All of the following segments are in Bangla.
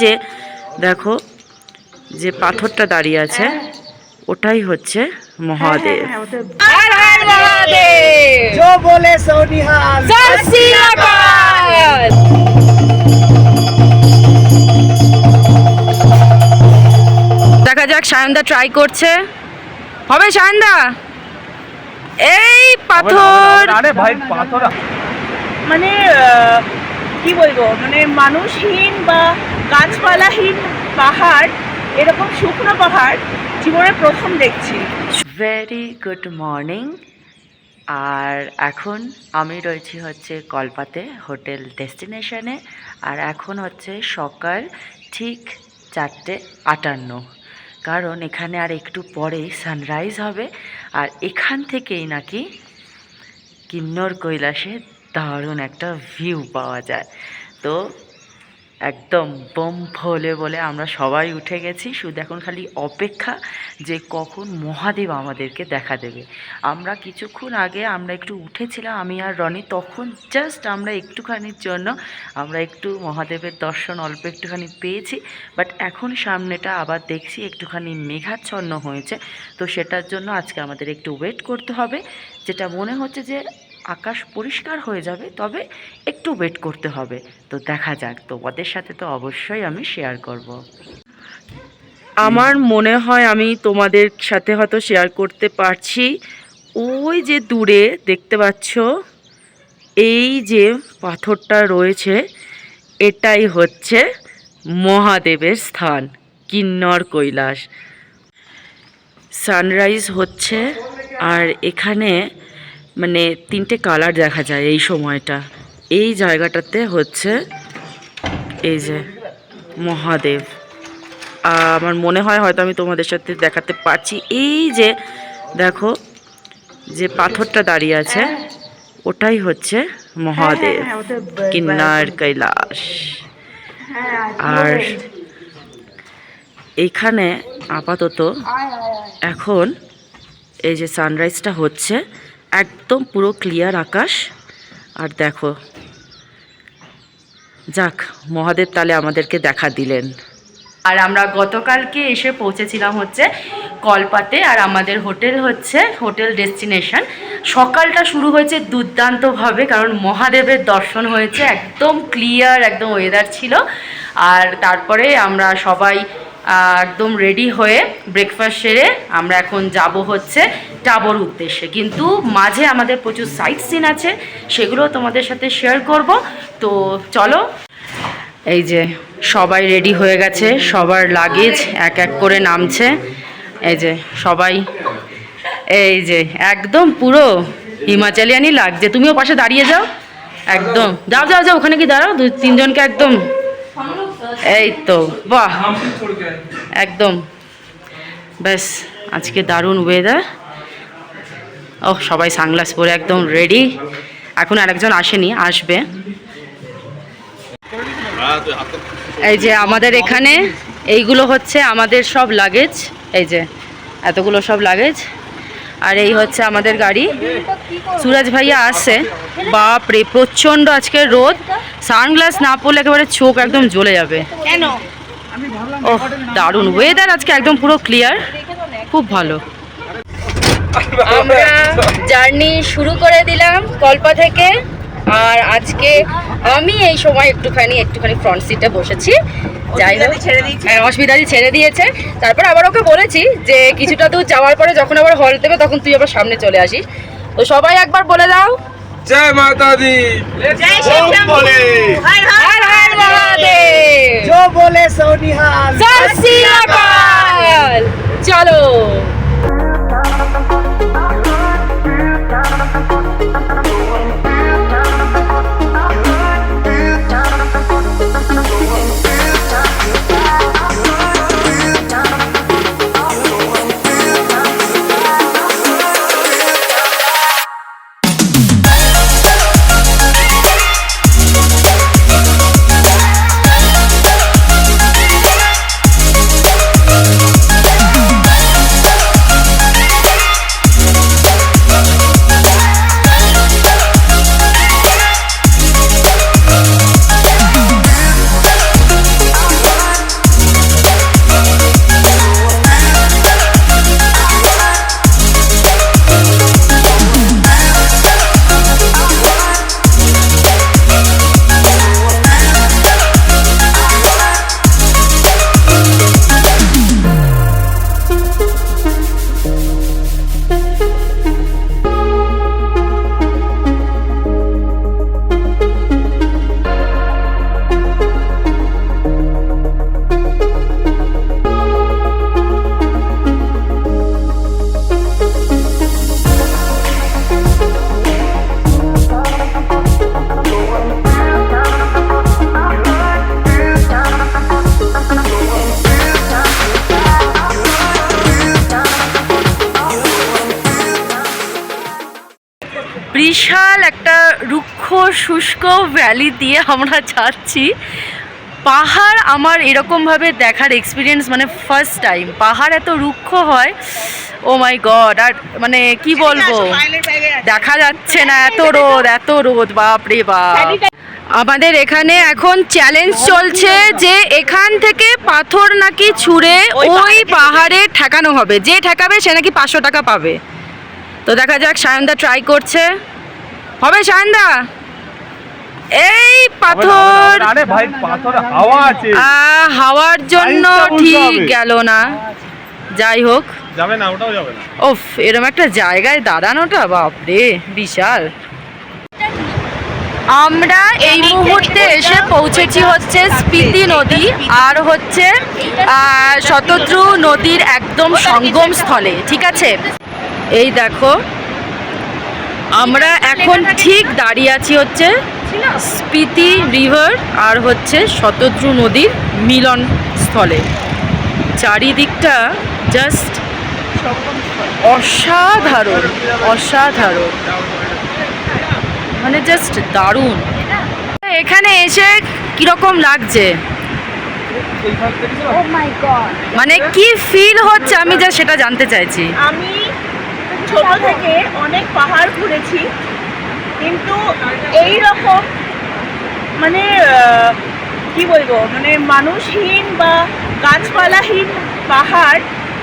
যে দেখো যে পাথরটা দাঁড়িয়ে আছে ওটাই হচ্ছে মহাদেব। দেখা যাক সায়নদা ট্রাই করছে। হবে সায়নদা? এই ভাই পাথর মানে কি বলব মানে মানুষহীন বা গাছপালাহীন পাহাড়, এরকম শুকনো পাহাড় জীবনে প্রথম দেখছি। ভেরি গুড মর্নিং আর এখন আমি রয়েছি হচ্ছে কলপাতে হোটেল ডেস্টিনেশনে আর এখন হচ্ছে সকাল ঠিক চারটে আটান্ন। কারণ এখানে আর একটু পরেই সানরাইজ হবে, আর এখান থেকেই নাকি কিন্নর কৈলাসে দারুণ একটা ভিউ পাওয়া যায়। তো একদম বোম ফলে বলে আমরা সবাই উঠে গেছি, শুধু এখন খালি অপেক্ষা যে কখন মহাদেব আমাদেরকে দেখা দেবে। আমরা কিছুক্ষণ আগে আমরা একটু উঠেছিলাম, আমি আর রনি, তখন জাস্ট আমরা একটুখানির জন্য, আমরা একটু মহাদেবের দর্শন অল্প একটুখানি পেয়েছি বাট এখন সামনেটা আবার দেখছি একটুখানি মেঘাচ্ছন্ন হয়েছে। তো সেটার জন্য আজকে আমাদের একটু ওয়েট করতে হবে, যেটা মনে হচ্ছে যে আকাশ পরিষ্কার হয়ে যাবে, তবে একটু ওয়েট করতে হবে। তো দেখা যাক, তোমাদের সাথে তো অবশ্যই আমি শেয়ার করব। আমার মনে হয় আমি তোমাদের সাথে হয়তো শেয়ার করতে পারছি। ওই যে দূরে দেখতে পাচ্ছ, এই যে পাথরটা রয়েছে, এটাই হচ্ছে মহাদেবের স্থান, কিন্নর কৈলাস। সানরাইজ হচ্ছে, আর এখানে মানে তিনটে কালার দেখা যায় এই সময়টা। এই জায়গাটাতে হচ্ছে এই যে মহাদেব। আমার মনে হয় হয়তো আমি তোমাদের সাথে দেখাতে পারছি। এই যে দেখো যে পাথরটা দাঁড়িয়ে আছে ওটাই হচ্ছে মহাদেব কিন্নার কৈলাস। আর এইখানে আপাতত এখন এই যে সানরাইজটা হচ্ছে একদম পুরো ক্লিয়ার আকাশ। আর দেখো, যাক, মহাদেব তাহলে আমাদেরকে দেখা দিলেন। আর আমরা গতকালকে এসে পৌঁছেছিলাম হচ্ছে কলপাতে, আর আমাদের হোটেল হচ্ছে হোটেল ডেস্টিনেশন। সকালটা শুরু হয়েছে দুর্দান্তভাবে, কারণ মহাদেবের দর্শন হয়েছে একদম ক্লিয়ার একদম ওয়েদার ছিল। আর তারপরে আমরা সবাই একদম রেডি হয়ে ব্রেকফাস্ট সেরে আমরা এখন যাব হচ্ছে টাবর উদ্দেশ্যে। কিন্তু মাঝে আমাদের প্রচুর সাইট সিন আছে, সেগুলো তোমাদের সাথে শেয়ার করব। তো চলো, এই যে সবাই রেডি হয়ে গেছে, সবার লাগেজ এক এক করে নামছে। এই যে সবাই, এই যে একদম পুরো হিমাচলিয়ানি লাগছে। তুমিও পাশে দাঁড়িয়ে যাও, একদম। যাও যাও যাও, ওখানে কি দাঁড়াও? দু তিনজনকে একদম এই তো, বাহ। একদম। ব্যাস, আজকে দারুণ ওয়েদার ও সবাই সানগ্লাস পরে একদম রেডি এখন আরেকজন আসেনি, আসবে। এই যে আমাদের এখানে, এইগুলো হচ্ছে আমাদের সব লাগেজ এই যে, এতগুলো সব লাগেজ আর এই হচ্ছে আমাদের গাড়ি। সুরাজ ভাইয়া আসছে। বাপ রে প্রচণ্ড আজকে রোদ। সানগ্লাস না পরলে একেবারে চোখ একদম জ্বলে যাবে। কেন? ও দারুণ ওয়েদার আজকে একদম পুরো ক্লিয়ার খুব ভালো। আমরা জার্নি শুরু করে দিলাম কল্পা থেকে। আর আজকে আমি এই সময় একটুখানি একটুখানি ফ্রন্ট সিটে বসেছি। যাই হোক। ছেড়ে দিয়েছি। হ্যাঁ, অসুবিধাটি ছেড়ে দিয়েছে। তারপর আবার ওকে বলেছি যে কিছুটা দূর যাওয়ার পরে যখন আবার হল দেবে তখন তুই আবার সামনে চলে আসিস। তো সবাই একবার বলে দাও। জয় মাতা দি জয় বলে হর হর হর মহাদেব। জো বলে সোনিহাল। জয় শ্রী অকাল চলো। শুষ্ক ভ্যালি দিয়ে আমরা যাচ্ছি। পাহাড় আমার এরকমভাবে দেখার এক্সপিরিয়েন্স মানে ফার্স্ট টাইম পাহাড় এত রুক্ষ হয় ও মাই গড আর মানে কি বলব? দেখা যাচ্ছে না এত রোদ এত রোদ বাপ। রে বাপ আমাদের এখানে এখন চ্যালেঞ্জ চলছে যে এখান থেকে পাথর নাকি ছুঁড়ে ওই পাহাড়ে ঠেকানো হবে। যে ঠেকাবে সে নাকি পাঁচশো টাকা পাবে। তো দেখা যাক সায়নদা ট্রাই করছে। হবে সায়নদা? এই পাথর। আরে ভাই পাথরে হাওয়া আছে। হাওয়ার জন্য ঠিক। গেল না। যাই হোক। যাবে না ওটাও যাবে না। ওফ এরম একটা জায়গায় দাঁড়ানোটা বাপরে বিশাল। আমরা এই মুহূর্তে এসে পৌঁছেছি হচ্ছে স্পিতি নদী আর হচ্ছে আহ, শতদ্রু নদীর একদম সঙ্গম স্থলে ঠিক আছে? এই দেখো আমরা এখন ঠিক দাঁড়িয়ে আছি হচ্ছে স্পিতি রিভার আর হচ্ছে শতদ্রু নদীর মিলন স্থলে। চারিদিকটা জাস্ট অসাধারণ অসাধারণ। মানে জাস্ট দারুণ। এখানে এসে কীরকম লাগছে? মানে কি ফিল হচ্ছে আমি যা সেটা জানতে চাইছি। আমি ছোট থেকে অনেক পাহাড় ঘুরেছি। কিন্তু এই রকম মানে কি বলব মানে মানুষহীন বা গাছপালাহীন পাহাড়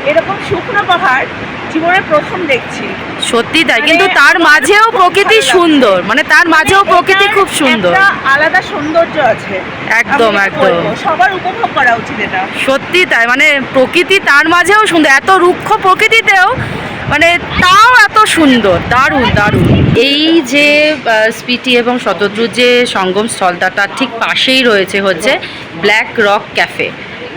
এরকম শুকনো পাহাড় জীবনে প্রথম দেখছি। সত্যি তাই মানে কিন্তু তার মাঝেও প্রকৃতি সুন্দর মানে তার মাঝেও মানে প্রকৃতি খুব সুন্দর। আলাদা সৌন্দর্য আছে। একদম, একদম। সবার উপভোগ করা উচিত এটা। সত্যি তাই মানে প্রকৃতি তার মাঝেও সুন্দর এত রুক্ষ প্রকৃতিতেও মানে তাও এত সুন্দর দারুণ দারুণ। এই যে স্পিটি এবং শতদ্রুর যে সঙ্গম স্থলটা তার ঠিক পাশেই রয়েছে হচ্ছে ব্ল্যাক রক ক্যাফে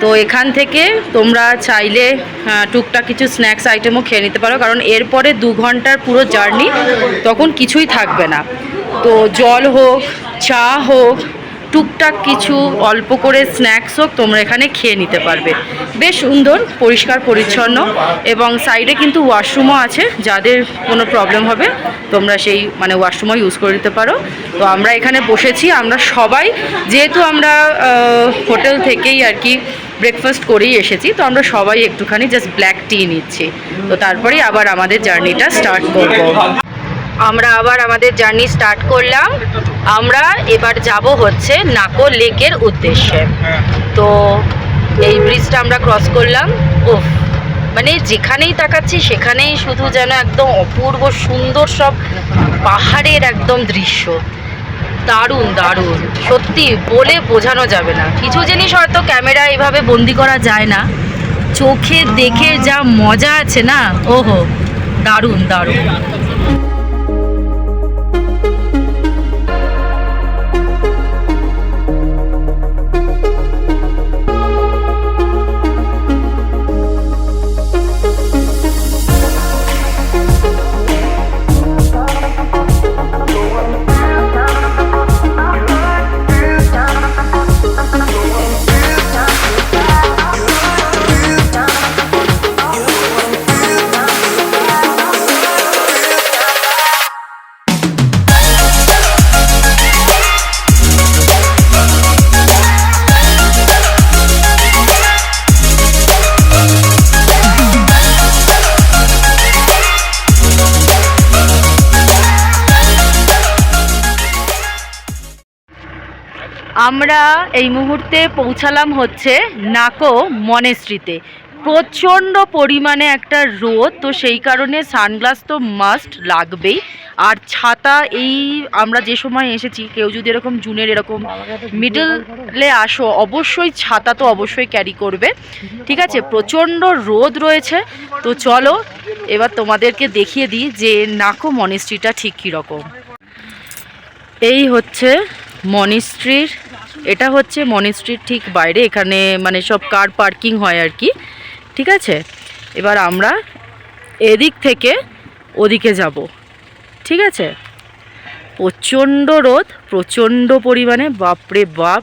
তো এখান থেকে তোমরা চাইলে আহ, টুকটাক কিছু স্ন্যাক্স আইটেমও খেয়ে নিতে পারো কারণ এরপরে দু ঘণ্টার পুরো জার্নি তখন কিছুই থাকবে না। তো জল হোক চা হোক টুকটাক কিছু অল্প করে স্ন্যাক্স হোক তোমরা এখানে খেয়ে নিতে পারবে। বেশ সুন্দর, পরিষ্কার, পরিচ্ছন্ন এবং সাইডে কিন্তু ওয়াশরুমও আছে। যাদের কোনো প্রবলেম হবে, তোমরা সেই মানে ওয়াশরুমও ইউজ করে নিতে পারো। তো আমরা এখানে বসেছি। আমরা সবাই, যেহেতু আমরা হোটেল থেকেই আর কি ব্রেকফাস্ট করেই এসেছি, তো আমরা সবাই একটুখানি জাস্ট ব্ল্যাক টি নিচ্ছি। তো তারপরেই আবার আমাদের জার্নিটা স্টার্ট করব। আমরা আবার আমাদের জার্নি স্টার্ট করলাম। আমরা এবার যাব হচ্ছে নাকো লেকের উদ্দেশ্যে। তো এই ব্রিজটা আমরা ক্রস করলাম। উফ মানে যেখানেই তাকাচ্ছি সেখানেই শুধু যেন একদম অপূর্ব সুন্দর সব পাহাড়ের একদম দৃশ্য। দারুণ দারুণ। সত্যি বলে বোঝানো যাবে না। কিছু জিনিস হয়তো ক্যামেরা এভাবে বন্দি করা যায় না। চোখে দেখে যা মজা আছে না? ওহো, দারুণ দারুণ। আমরা এই মুহূর্তে পৌঁছালাম হচ্ছে নাকো মনেস্ট্রিতে প্রচণ্ড পরিমাণে একটা রোদ, তো সেই কারণে সানগ্লাস তো মাস্ট লাগবেই। আর ছাতা এই আমরা যে সময় এসেছি, কেউ যদি এরকম জুনের এরকম মিডলে আসো, অবশ্যই ছাতা তো অবশ্যই ক্যারি করবে। ঠিক আছে? প্রচণ্ড রোদ রয়েছে। তো চলো, এবার তোমাদেরকে দেখিয়ে দিই যে নাকো মনেস্ট্রিটা ঠিক কীরকম। এই হচ্ছে মনিস্ট্রির এটা হচ্ছে মনিস্ট্রির ঠিক বাইরে, এখানে মানে সব কার পার্কিং হয় আর কি, ঠিক আছে? এবার আমরা এদিক থেকে ওদিকে যাব, ঠিক আছে? প্রচণ্ড রোদ, প্রচণ্ড পরিমাণে, বাপরে বাপ,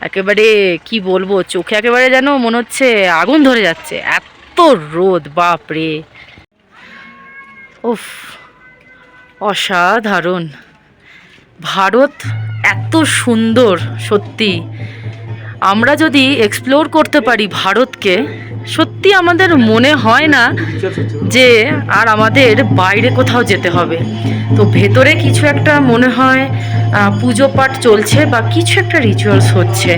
একেবারে কি বলব, চোখে একেবারে যেন মনে হচ্ছে আগুন ধরে যাচ্ছে, এত রোদ, বাপরে। উফ, অসাধারণ। ভারত এত সুন্দর, সত্যি। আমরা যদি এক্সপ্লোর করতে পারি ভারতকে, সত্যি আমাদের মনে হয় না যে আর আমাদের বাইরে কোথাও যেতে হবে। তো ভেতরে কিছু একটা মনে হয় পুজো পাঠ চলছে বা কিছু একটা রিচুয়ালস হচ্ছে।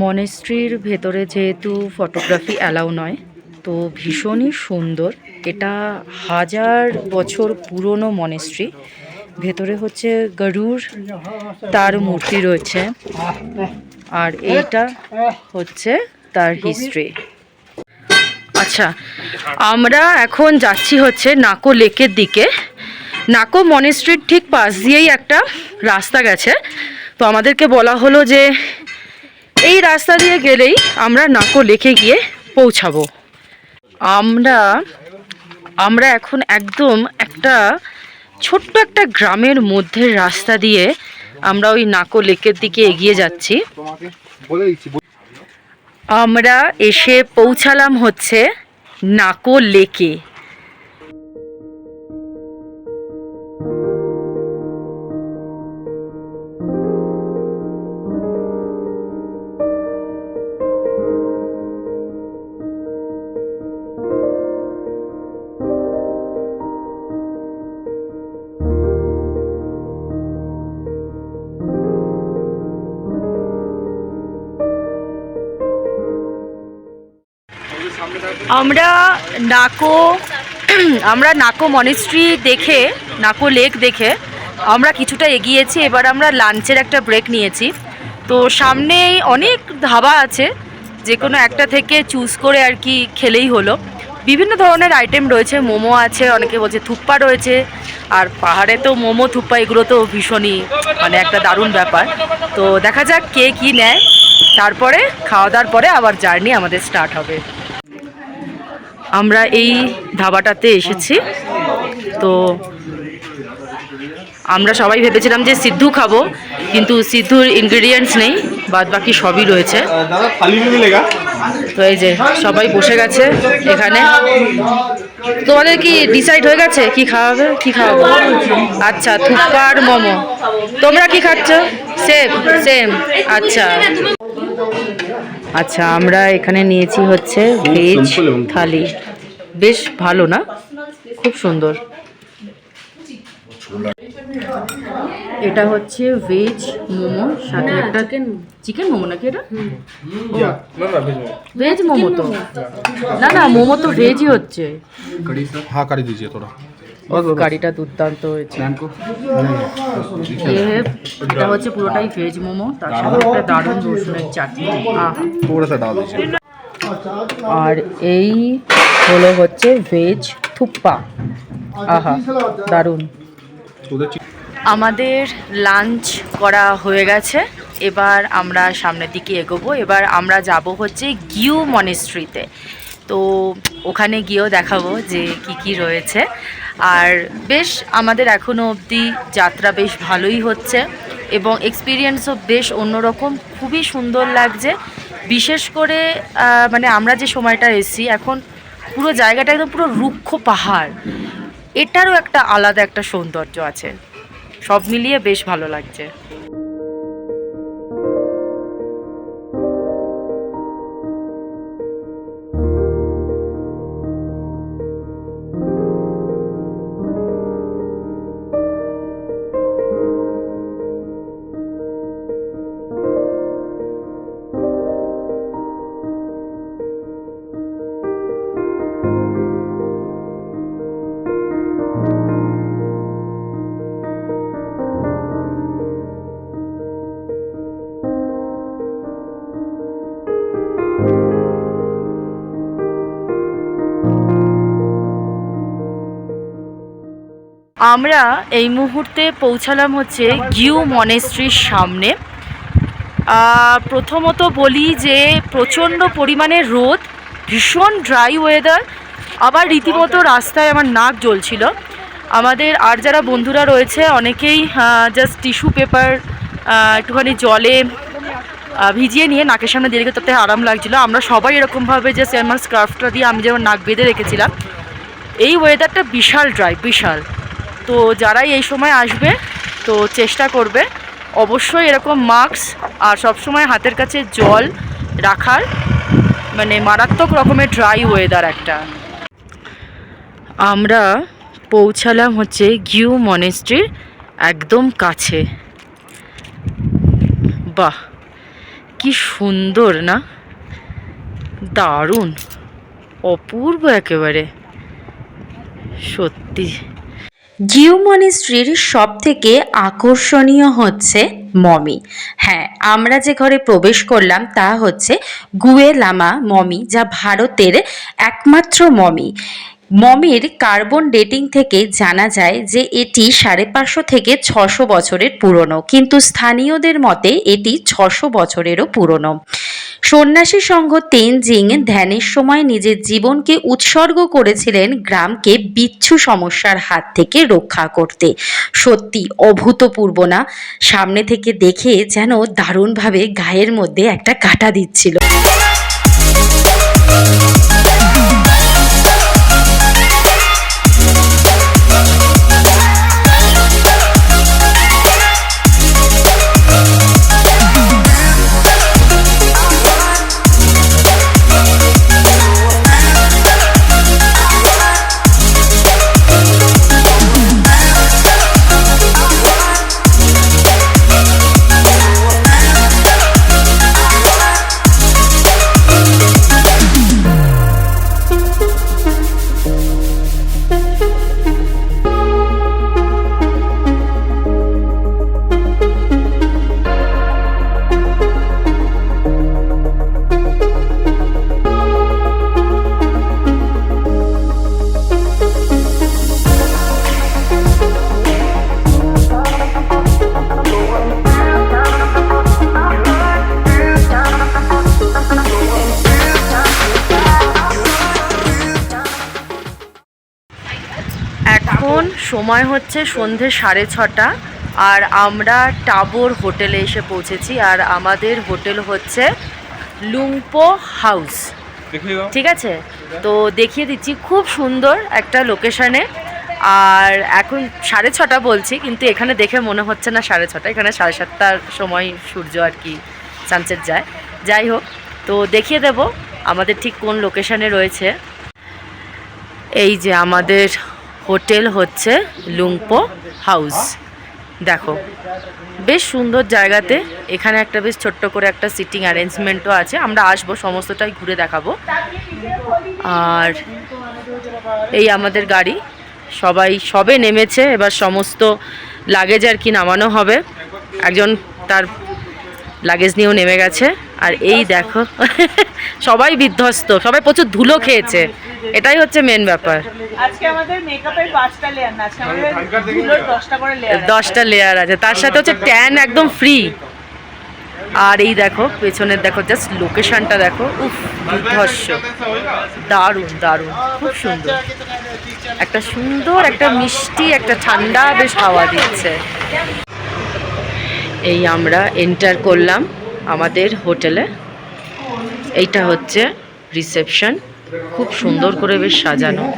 মনেস্ট্রির ভেতরে যেহেতু ফটোগ্রাফি অ্যালাউ নয়, তো ভীষণই সুন্দর। এটা হাজার বছর পুরনো মনেস্ট্রি ভেতরে হচ্ছে গরুর তার মূর্তি রয়েছে। আর এইটা হচ্ছে তার হিস্ট্রি আচ্ছা আমরা এখন যাচ্ছি হচ্ছে নাকো লেকের দিকে। নাকো মনেস্ট্রির ঠিক পাশ দিয়েই একটা রাস্তা গেছে। তো আমাদেরকে বলা হলো যে এই রাস্তা দিয়ে গেলেই আমরা নাকো লেকে গিয়ে পৌঁছাবো। আমরা আমরা এখন একদম একটা ছোট্ট একটা গ্রামের মধ্যে রাস্তা দিয়ে আমরা ওই নাকো লেকের দিকে এগিয়ে যাচ্ছি। আমরা এসে পৌঁছালাম হচ্ছে নাকো লেকে। আমরা নাকো আমরা নাকো মনেস্ট্রি দেখে, নাকো লেক দেখে, আমরা কিছুটা এগিয়েছি, এবার আমরা লাঞ্চের একটা ব্রেক নিয়েছি। তো সামনেই অনেক ধাবা আছে, যে কোনো একটা থেকে চুজ করে আর কি খেলেই হলো। বিভিন্ন ধরনের আইটেম রয়েছে, মোমো আছে, অনেকে বলছে থুপ্পা রয়েছে, আর পাহাড়ে তো মোমো, থুপ্পা, এগুলো তো ভীষণই মানে একটা দারুণ ব্যাপার। তো দেখা যাক কে কী নেয়, তারপরে খাওয়া দাওয়ার পরে আবার জার্নি আমাদের স্টার্ট হবে। আমরা এই ধাবাটাতে এসেছি। তো আমরা সবাই ভেবেছিলাম যে সিদ্ধু খাব কিন্তু সিদ্ধুর ইনগ্রিডিয়েন্টস নেই বাদ বাকি সবই রয়েছে। তো এই যে সবাই বসে গেছে এখানে। তোমাদের কি ডিসাইড হয়ে গেছে? কি খাওয়াবে? কি খাওয়াবো? আচ্ছা থুপার মোমো। তোমরা কি খাচ্ছ? সেম সেম আচ্ছা। আচ্ছা আমরা এখানে নিয়েছি হচ্ছে ভেজ থালি। বেশ ভালো না? খুব সুন্দর। এটা হচ্ছে ভেজ মোমো সাথে একটা চিকেন মোমো। নাকি এটা? ভেজ মোমো। তো। না না মোমো তো ভেজই হচ্ছে। হ্যাঁ কারি দিজিয়ে তোরা কারিটা দুর্দান্ত হয়েছে। এটা হচ্ছে পুরোটাই ভেজ মোমো তার সাথে একটা দারুণ চাটনি। আর এই হলো হচ্ছে ভেজ থুপ্পা। আহা দারুণ। আমাদের লাঞ্চ করা হয়ে গেছে। এবার আমরা সামনের দিকে এগোবো। এবার আমরা যাব হচ্ছে গিউ মনেস্ট্রিতে তো ওখানে গিয়েও দেখাবো যে কি কি রয়েছে। আর বেশ আমাদের এখনও অবধি যাত্রা বেশ ভালোই হচ্ছে এবং এক্সপিরিয়েন্সও বেশ অন্যরকম, খুবই সুন্দর লাগছে। বিশেষ করে মানে আমরা যে সময়টা এসেছি, এখন পুরো জায়গাটা একদম পুরো রুক্ষ পাহাড়। এটারও একটা আলাদা একটা সৌন্দর্য আছে। সব মিলিয়ে বেশ ভালো লাগছে। আমরা এই মুহূর্তে পৌঁছালাম হচ্ছে গিউ মনেস্ট্রির সামনে। প্রথমত বলি যে প্রচণ্ড পরিমাণে রোদ, ভীষণ ড্রাই ওয়েদার আবার রীতিমতো রাস্তায় আমার নাক জ্বলছিল। আমাদের আর যারা বন্ধুরা রয়েছে, অনেকেই জাস্ট টিস্যু পেপার একটুখানি জলে ভিজিয়ে নিয়ে নাকের সামনে দিয়ে রেখে তাতে আরাম লাগছিল। আমরা সবাই এরকমভাবে যে আমার স্কার্ফটা দিয়ে আমি যেমন নাক বেঁধে রেখেছিলাম, এই ওয়েদারটা বিশাল ড্রাই বিশাল। তো যারাই এই সময় আসবে, তো চেষ্টা করবে। অবশ্যই এরকম মাস্ক আর সবসময় হাতের কাছে জল রাখার মানে মারাত্মক রকমের ড্রাই ওয়েদার একটা। আমরা পৌঁছালাম হচ্ছে গিউ মনেস্ট্রির একদম কাছে। বাহ, কি সুন্দর না? দারুণ, অপূর্ব একেবারে। সত্যি। গিউ মনিস্ট্রির সব থেকে আকর্ষণীয় হচ্ছে মমি। হ্যাঁ আমরা যে ঘরে প্রবেশ করলাম তা হচ্ছে গুয়ে লামা মমি, যা ভারতের একমাত্র মমি। মমির কার্বন ডেটিং থেকে জানা যায় যে এটি সাড়ে পাঁচশো থেকে ছশো বছরের পুরনো, কিন্তু স্থানীয়দের মতে এটি ছশো বছরেরও পুরনো। সন্ন্যাসী সংঘ তেনজিং ধ্যানের সময় নিজের জীবনকে উৎসর্গ করেছিলেন গ্রামকে বিচ্ছু সমস্যার হাত থেকে রক্ষা করতে। সত্যি অভূতপূর্ব না, সামনে থেকে দেখে যেন দারুণভাবে গায়ের মধ্যে একটা কাটা দিচ্ছিল। সময় হচ্ছে সন্ধে সাড়ে ছটা আর আমরা টাবোর হোটেলে এসে পৌঁছেছি আর আমাদের হোটেল হচ্ছে লুম্পো হাউস। ঠিক আছে? তো দেখিয়ে দিচ্ছি খুব সুন্দর একটা লোকেশানে। আর এখন সাড়ে ছটা বলছি কিন্তু এখানে দেখে মনে হচ্ছে না সাড়ে ছটা এখানে সাড়ে সাতটার সময় সূর্য আর কি সানসেট যায়। যাই হোক তো দেখিয়ে দেব আমাদের ঠিক কোন লোকেশানে রয়েছে। এই যে আমাদের হোটেল হচ্ছে লুংপো হাউস। দেখো, বেশ সুন্দর জায়গাতে এখানে একটা বেশ ছোট্ট করে একটা সিটিং অ্যারেঞ্জমেন্টও আছে। আমরা আসব, সমস্তটাই ঘুরে দেখাবো। আর এই আমাদের গাড়ি, সবাই, সবে নেমেছে, এবার সমস্ত লাগেজ আর কি নামানো হবে। একজন তার লাগেজ নিয়েও নেমে গেছে। আর এই দেখো সবাই বিধ্বস্ত সবাই প্রচুর ধুলো খেয়েছে। এটাই হচ্ছে মেন ব্যাপার। আজকে আমাদের মেকআপের পাঁচটা লেয়ার না আজকে আমাদের ধুলোর দশটা করে লেয়ার দশটা লেয়ার আছে। তার সাথে হচ্ছে ট্যান একদম ফ্রি আর এই দেখো পেছনের দেখো জাস্ট লোকেশনটা দেখো। উফ দুর্ধর্ষ দারুণ দারুণ। খুব সুন্দর। একটা সুন্দর একটা মিষ্টি একটা ঠান্ডা বেশ হাওয়া দিচ্ছে। এই আমরা এন্টার করলাম। আমাদের হোটেলে। এইটা হচ্ছে রিসেপশন। খুব সুন্দর করে বেশ সাজানো।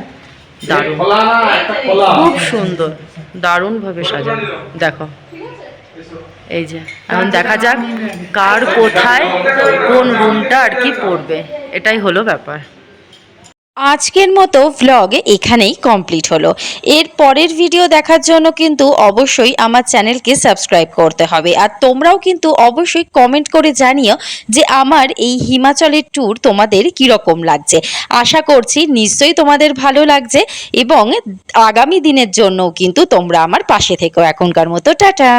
দারুণ। খুব সুন্দর। দারুণভাবে সাজানো। দেখো। এই যে, এখন দেখা যাক কার কোথায় কোন রুমটা আর কি পড়বে এটাই হলো ব্যাপার। আজকের মতো ভ্লগ এখানেই কমপ্লিট হলো। এর পরের ভিডিও দেখার জন্য কিন্তু অবশ্যই আমার চ্যানেলকে সাবস্ক্রাইব করতে হবে। আর তোমরাও কিন্তু অবশ্যই কমেন্ট করে জানিও যে আমার এই হিমাচলের ট্যুর তোমাদের কীরকম লাগছে। আশা করছি নিশ্চয়ই তোমাদের ভালো লাগছে এবং আগামী দিনের জন্যও কিন্তু তোমরা আমার পাশে থেকো এখনকার মতো। টাটা!